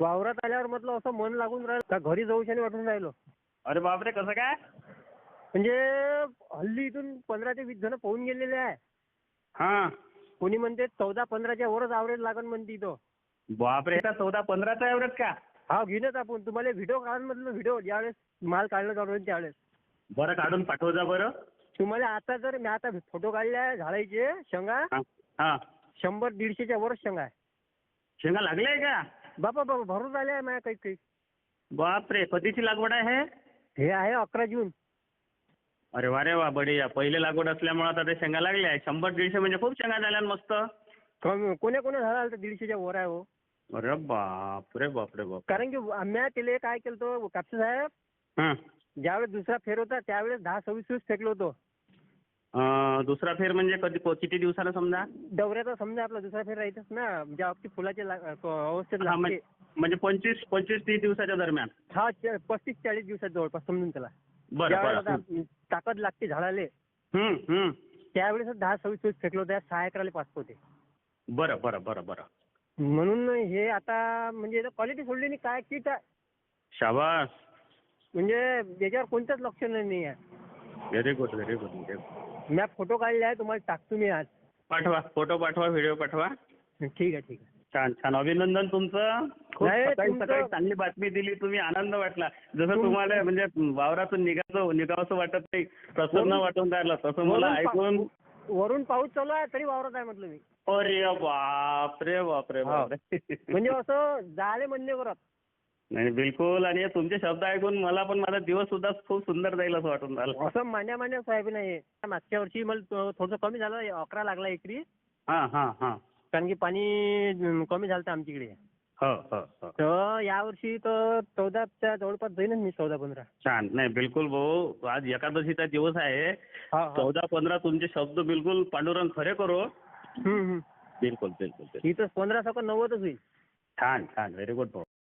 वावरात आल्यावर म्हटलं असं मन लागून राहिलं. का घरी जाऊशाने वाटून राहिलो. अरे बापरे कसं काय? म्हणजे हल्ली इथून पंधरा ते वीस जण पोहून गेलेले आहे. हां. कोणी म्हणते चौदा पंधराच्या वरच आवरेज लागन म्हणते इथं. बापरे का चौदा पंधराचा एवढंच का? हा घेणच आपण. तुम्हाला व्हिडिओ काढून म्हटलं व्हिडिओ ज्यावेळेस माल काढलं चालू होईल त्यावेळेस. बरं काढून पाठव जा बरं. तुम्हाला आता जर मी आता फोटो काढले झाडाचे शेंगा. हां. हां. शंभर दीडशेच्या वरच शेंगा आहे. शेंगा लागले का? बापा बाबा भरून आले आहे माझ्या काही काही. बापरे कधीची लागवड आहे? हे आहे अकरा जून. अरे वा रे वा बढिया. पहिले लागवड असल्यामुळे आता ते शेंगा लागल्या आहे शंभर दीडशे म्हणजे खूप शेंगा झाल्या ना मस्त. कमी कोण्या कोण्या झाला तर दीडशेच्या वर आहे हो. अरे बाप रे बाप रे बाप. कारण की आम्ही त्याला काय केलं तो कापसे साहेब? हां. ज्यावेळेस दुसरा फेर होता त्यावेळेस दहा सव्वीस सव्वीस फेकलो होतो. दुसरा फेर म्हणजे कधी को- किती दिवसानं समजा? दौऱ्याचा समजा आपला दुसरा फेर राहतच ना ज्या बाबतीत फुलाचे क- अवस्थेत हा, लागते. म्हणजे पंचवीस पंचवीस तीस दिवसाच्या दरम्यान? हा च- पस्तीस चाळीस दिवसात जवळपास समजून त्याला बरं ज्यावेळेस बरं आता ताकद लागते झाडाले हं, हं. त्यावेळेस दहा सव्वीस सव्वीस फेकलो होता सहा एकराले पाच होते बरं बरं बरं बरं. म्हणून हे आता म्हणजे क्वालिटी सोडली नाही काय किट आहे? शाबास. म्हणजे याच्यावर कोणतंच लक्ष नाही आहे. Very good very good very good मी फोटो काढले आहे तुम्हाला टाकतो मी आज. पाठवा फोटो पाठवा व्हिडिओ पाठवा. ठीक आहे ठीक आहे. छान छान. अभिनंदन तुमचं. खूप नाही, सकाळी तुमचं- सकाळी चांगली बातमी दिली तुम्ही आनंद वाटला. जसं तुम्हाला म्हणजे वावरातून निघायचं निघावंसं वाटत नाही. प्रसन्न वरून- वाटून राहिलं तसं मला वरून पा- ऐकून वरून पाऊस चालू आहे तरी वावरत आहे म्हटलं मी. अरे बाप रे बाप रे बाप रे म्हणजे असं जाले म्हणणे करत नाही बिलकुल. आणि हे तुमचे शब्द ऐकून मला पण माझा दिवस सुद्धा खूप सुंदर जाईल असं वाटून राहिलं. असं मान्या मान्या साहेब नाही. मागच्या वर्षी मला थोडंसं कमी झालं अकरा लागला एकरी. हां हां हां. कारण की पाणी कमी झालं आमच्याकडे. हो हो हो. तर यावर्षी तर चौदाच्या जवळपास जाईनच मी चौदा पंधरा. छान. नाही बिलकुल भाऊ. आज एकादशीचा दिवस आहे. हा हा. चौदा पंधरा तुमचे शब्द बिलकुल पांडुरंग खरे करो. बिलकुल बिलकुल बिलकुल. इथं पंधरा सकाळ नव्वदच होईल. छान छान. व्हेरी गुड भाऊ.